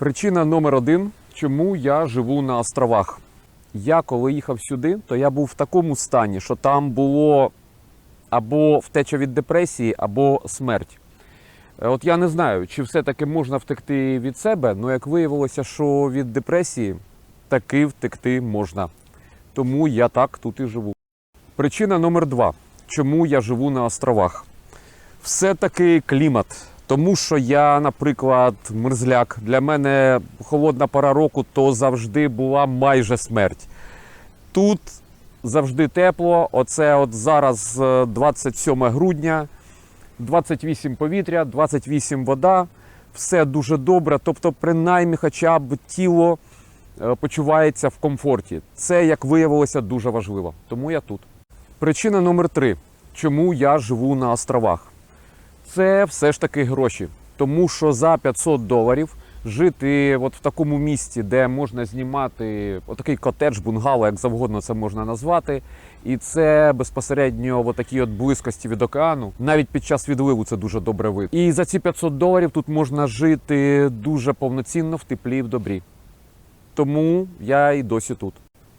Причина номер один, чому я живу на островах. Я коли їхав сюди, то я був в такому стані, що там було або втеча від депресії, або смерть. Е, От я не знаю, чи все-таки можна втекти від себе, але як виявилося, що від депресії таки втекти можна. Тому я так тут і живу. Причина номер два, чому я живу на островах. Все-таки клімат. Тому що я, наприклад, мерзляк. Для мене холодна пора року то завжди була майже смерть. Тут завжди тепло. Оце от зараз е, 27 грудня, 28 повітря, 28 вода. Все дуже добре. Тобто, принаймні, хоча б тіло е, почувається в комфорті. Це, як виявилося, дуже важливо. Тому я тут. Причина номер три, чому я живу на островах. Це все ж таки гроші. Тому що за 500 доларів жити от в такому місті, де можна знімати отакий котедж, бунгало, як завгодно це можна назвати. І це безпосередньо в такій от близькості від океану. Навіть під час відливу це дуже добре вид. І за ці 500 доларів тут можна жити дуже повноцінно в теплі і в добрі. Тому я і досі тут.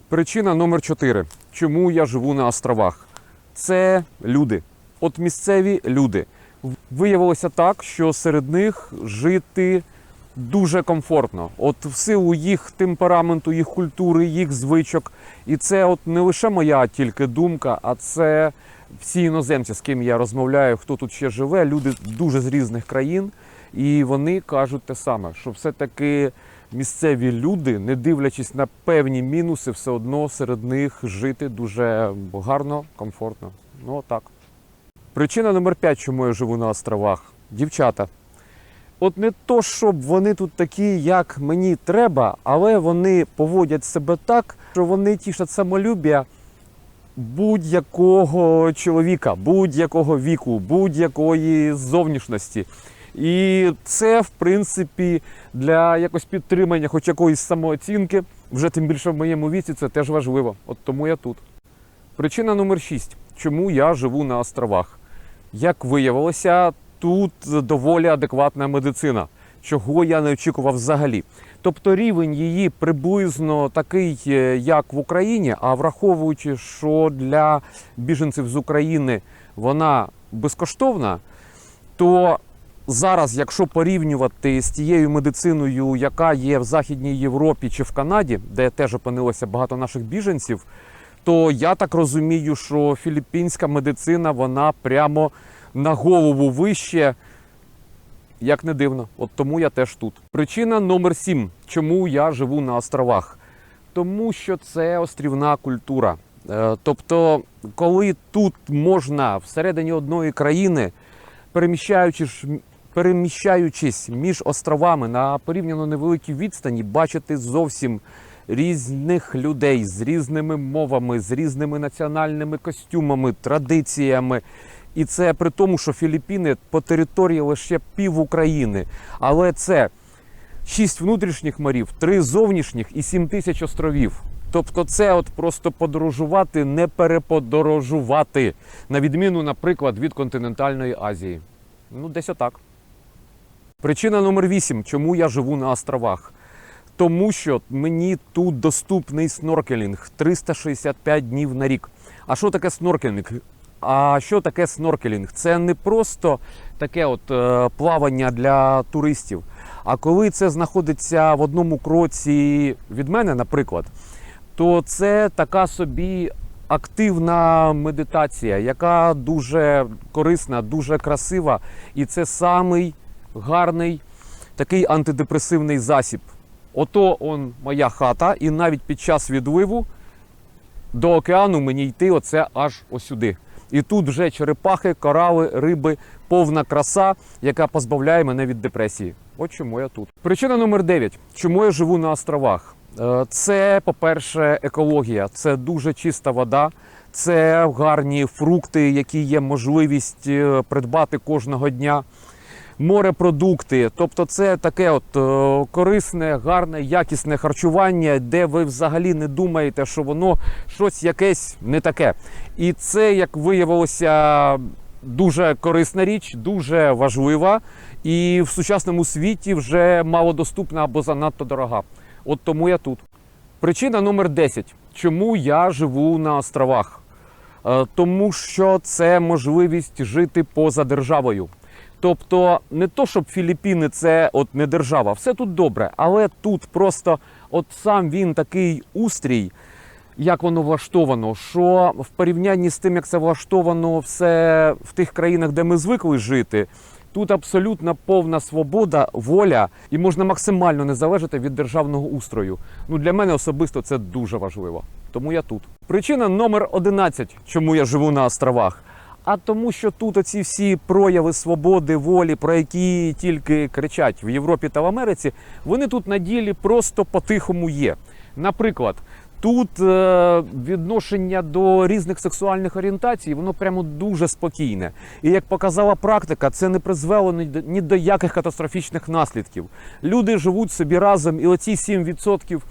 Причина номер 4. Чому я живу на островах? Це люди. От місцеві люди. Виявилося так, що серед них жити дуже комфортно. От в силу їх темпераменту, їх культури, їх звичок. І це от не лише моя тільки думка, а це всі іноземці, з ким я розмовляю, хто тут ще живе, люди дуже з різних країн. І вони кажуть те саме, що все-таки місцеві люди, не дивлячись на певні мінуси, все одно серед них жити дуже гарно, комфортно. Ну так. Причина номер 5, чому я живу на островах. Дівчата. От не то, щоб вони тут такі, як мені треба, але вони поводять себе так, що вони тішать самолюбія будь-якого чоловіка, будь-якого віку, будь-якої зовнішності. І це, в принципі, для якось підтримання хоч якоїсь самооцінки, вже тим більше в моєму віці, це теж важливо. От тому я тут. Причина номер 6. Чому я живу на островах? Як виявилося, тут доволі адекватна медицина, чого я не очікував взагалі. Тобто рівень її приблизно такий, е, як в Україні, а враховуючи, що для біженців з України вона безкоштовна, то зараз, якщо порівнювати з тією медициною, яка є в Західній Європі чи в Канаді, де теж опинилося багато наших біженців, то я так розумію, що філіппінська медицина вона прямо на голову вище. Як не дивно, от тому я теж тут. Причина номер сім, чому я живу на островах. Тому що це острівна культура. Е, Тобто, коли тут можна всередині одної країни, переміщаючись, переміщаючись між островами на порівняно невеликій відстані, бачити зовсім різних людей з різними мовами, з різними національними костюмами, традиціями. І це при тому, що Філіппіни по території лише пів України. Але це шість внутрішніх морів, три зовнішніх і сім тисяч островів. Тобто, це от просто подорожувати, не переподорожувати, на відміну, наприклад, від континентальної Азії. Ну, десь отак. Причина номер вісім, чому я живу на островах. Тому що мені тут доступний сноркелінг 365 днів на рік. А що таке сноркелінг? А що таке сноркелінг? Це не просто таке от е, плавання для туристів. А коли це знаходиться в одному кроці від мене, наприклад, то це така собі активна медитація, яка дуже корисна, дуже красива. І це самий гарний такий антидепресивний засіб. Ото он моя хата, і навіть під час відливу до океану мені йти оце аж осюди. І тут вже черепахи, корали, риби, повна краса, яка позбавляє мене від депресії. От чому я тут. Причина номер 9. Чому я живу на островах? Е, Це, по-перше, екологія, це дуже чиста вода, це гарні фрукти, які є можливість е, придбати кожного дня. Морепродукти, тобто це таке от е, корисне, гарне, якісне харчування, де ви взагалі не думаєте, що воно щось якесь не таке. І це, як виявилося, дуже корисна річ, дуже важлива і в сучасному світі вже малодоступна або занадто дорога. От тому я тут. Причина номер 10. Чому я живу на островах? Е, Тому що це можливість жити поза державою. Тобто, не то, щоб Філіппіни це от не держава, все тут добре, але тут просто от сам він такий устрій, як воно влаштовано, що в порівнянні з тим, як це влаштовано все в тих країнах, де ми звикли жити, тут абсолютно повна свобода, воля, і можна максимально не залежати від державного устрою. Ну для мене особисто це дуже важливо. Тому я тут. Причина номер 11, чому я живу на островах. А тому, що тут оці всі прояви свободи, волі, про які тільки кричать в Європі та в Америці, вони тут на ділі просто по-тихому є. Наприклад, тут е, відношення до різних сексуальних орієнтацій, воно прямо дуже спокійне. І як показала практика, це не призвело ні до, яких катастрофічних наслідків. Люди живуть собі разом, і оці 7%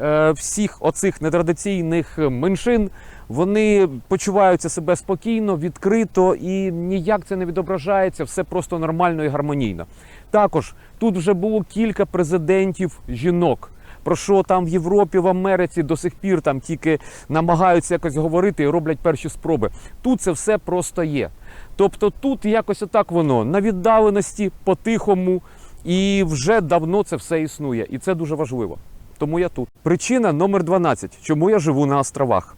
е, всіх оцих нетрадиційних меншин вони почуваються себе спокійно, відкрито і ніяк це не відображається, все просто нормально і гармонійно. Також тут вже було кілька президентів жінок. Про що там в Європі, в Америці до сих пір там тільки намагаються якось говорити і роблять перші спроби. Тут це все просто є. Тобто тут якось отак воно на віддаленості, по-тихому, і вже давно це все існує. І це дуже важливо. Тому я тут. Причина номер 12. Чому я живу на островах?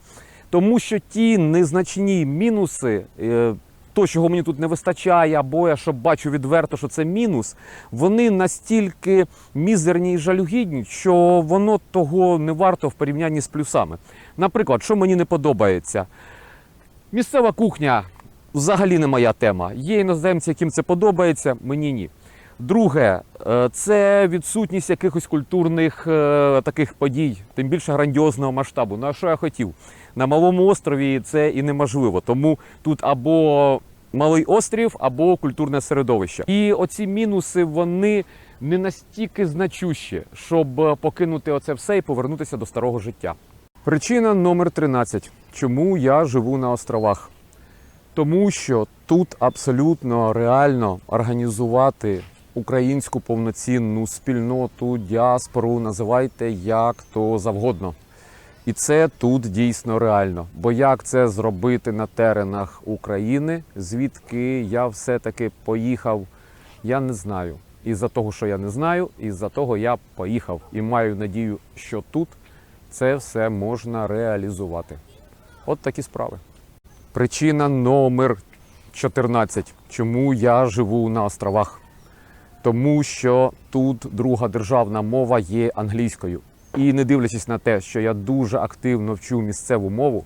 Тому що ті незначні мінуси, е, то, чого мені тут не вистачає, або я що бачу відверто, що це мінус, вони настільки мізерні і жалюгідні, що воно того не варто в порівнянні з плюсами. Наприклад, що мені не подобається, місцева кухня взагалі не моя тема. Є іноземці, яким це подобається, мені ні. Друге, е, це відсутність якихось культурних е, таких подій, тим більше грандіозного масштабу. Ну а що я хотів? На малому острові це і неможливо. Тому тут або малий острів, або культурне середовище. І оці мінуси вони не настільки значущі, щоб е, покинути оце все і повернутися до старого життя. Причина номер 13. Чому я живу на островах? Тому що тут абсолютно реально організувати українську повноцінну спільноту, діаспору, називайте як то завгодно. І це тут дійсно реально. Бо як це зробити на теренах України, звідки я все-таки поїхав, я не знаю. Із-за того, що я не знаю, із-за того я поїхав і маю надію, що тут це все можна реалізувати. От такі справи. Причина номер 14. Чому я живу на островах? Тому що тут друга державна мова є англійською. І не дивлячись на те, що я дуже активно вчу місцеву мову,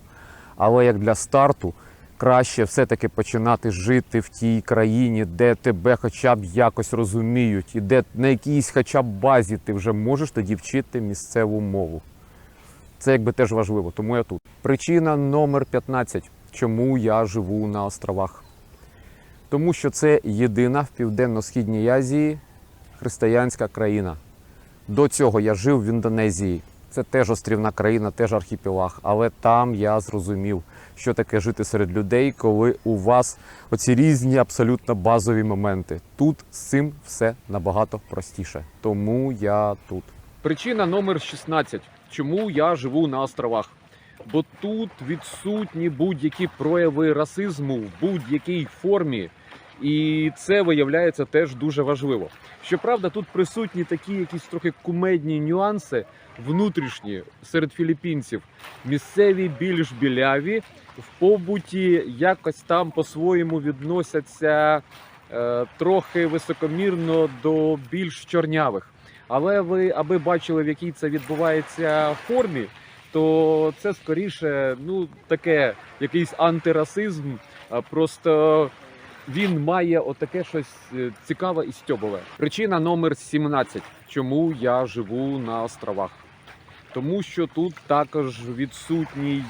але як для старту краще все-таки починати жити в тій країні, де тебе хоча б якось розуміють, і де на якійсь хоча б базі ти вже можеш тоді вчити місцеву мову. Це якби теж важливо, тому я тут. Причина номер 15. Чому я живу на островах? Тому що це єдина в Південно-Східній Азії християнська країна. До цього я жив в Індонезії. Це теж острівна країна, теж архіпелаг. Але там я зрозумів, що таке жити серед людей, коли у вас оці різні абсолютно базові моменти. Тут з цим все набагато простіше. Тому я тут. Причина номер 16. Чому я живу на островах? Бо тут відсутні будь-які прояви расизму в будь-якій формі. І це виявляється теж дуже важливо. Щоправда, тут присутні такі якісь трохи кумедні нюанси внутрішні серед філіппінців. Місцеві більш біляві в побуті якось там по-своєму відносяться е, трохи високомірно до більш чорнявих. Але ви аби бачили, в якій це відбувається формі, то це скоріше ну таке якийсь антирасизм. Просто він має отаке щось е, цікаве і стьобове. Причина номер 17. Чому я живу на островах? Тому що тут також відсутній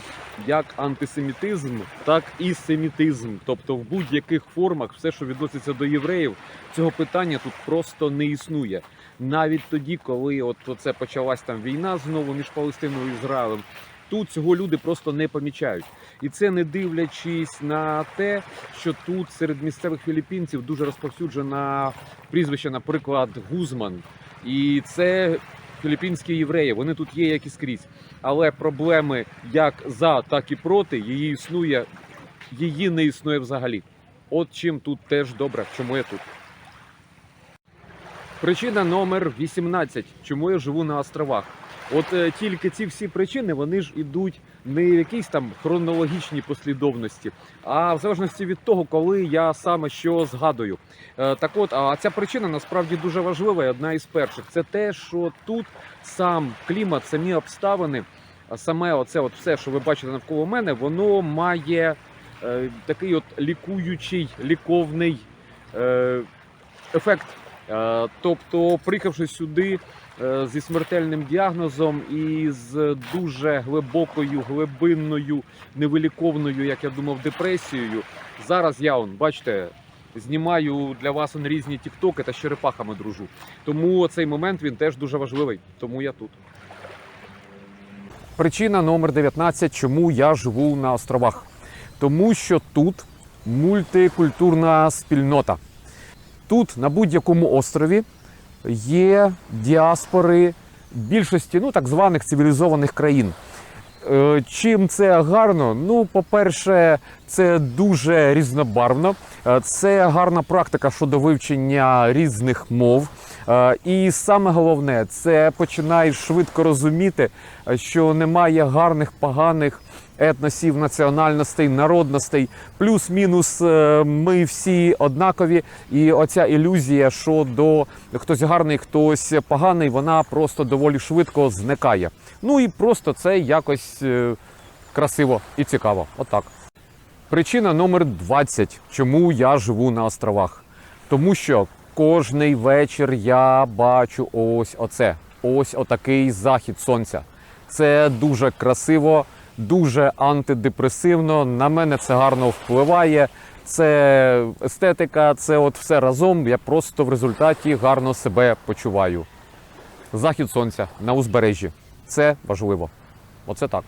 як антисемітизм, так і семітизм. Тобто в будь-яких формах все, що відноситься до євреїв, цього питання тут просто не існує. Навіть тоді, коли от це почалась там війна знову між Палестиною і Ізраїлем, тут цього люди просто не помічають. І це не дивлячись на те, що тут серед місцевих філіппінців дуже розповсюджена прізвище, наприклад, Гузман. І це філіппінські євреї, вони тут є як і скрізь. Але проблеми як за, так і проти її існує, її не існує взагалі. От чим тут теж добре, чому я тут. Причина номер 18. Чому я живу на островах? От е, тільки ці всі причини вони ж ідуть не в якійсь там хронологічній послідовності, а в залежності від того, коли я саме що згадую. Е, так от, а ця причина насправді дуже важлива і одна із перших. Це те, що тут сам клімат, самі обставини, саме оце от все, що ви бачите навколо мене, воно має е, такий от лікуючий, ліковний е, ефект. Е, Тобто, приїхавши сюди зі смертельним діагнозом і з дуже глибокою, глибинною, невиліковною, як я думав, депресією, зараз я он, бачите. Знімаю для вас он різні тіктоки та з черепахами дружу. Тому цей момент він теж дуже важливий. Тому я тут. Причина номер 19, чому я живу на островах. Тому що тут мультикультурна спільнота. Тут на будь-якому острові є діаспори більшості ну, так званих цивілізованих країн. Е, Чим це гарно? Ну, по-перше, це дуже різнобарвно. Е, Це гарна практика щодо вивчення різних мов. Е, І саме головне, це починаєш швидко розуміти, що немає гарних, поганих етносів, національностей, народностей. Плюс-мінус е, ми всі однакові. І оця ілюзія, що до хтось гарний, хтось поганий, вона просто доволі швидко зникає. Ну і просто це якось е, красиво і цікаво. Отак. Причина номер 20, чому я живу на островах. Тому що кожний вечір я бачу ось оце. Ось отакий захід сонця. Це дуже красиво, дуже антидепресивно. На мене це гарно впливає. Це естетика, це от все разом. Я просто в результаті гарно себе почуваю. Захід сонця на узбережжі. Це важливо. Оце так.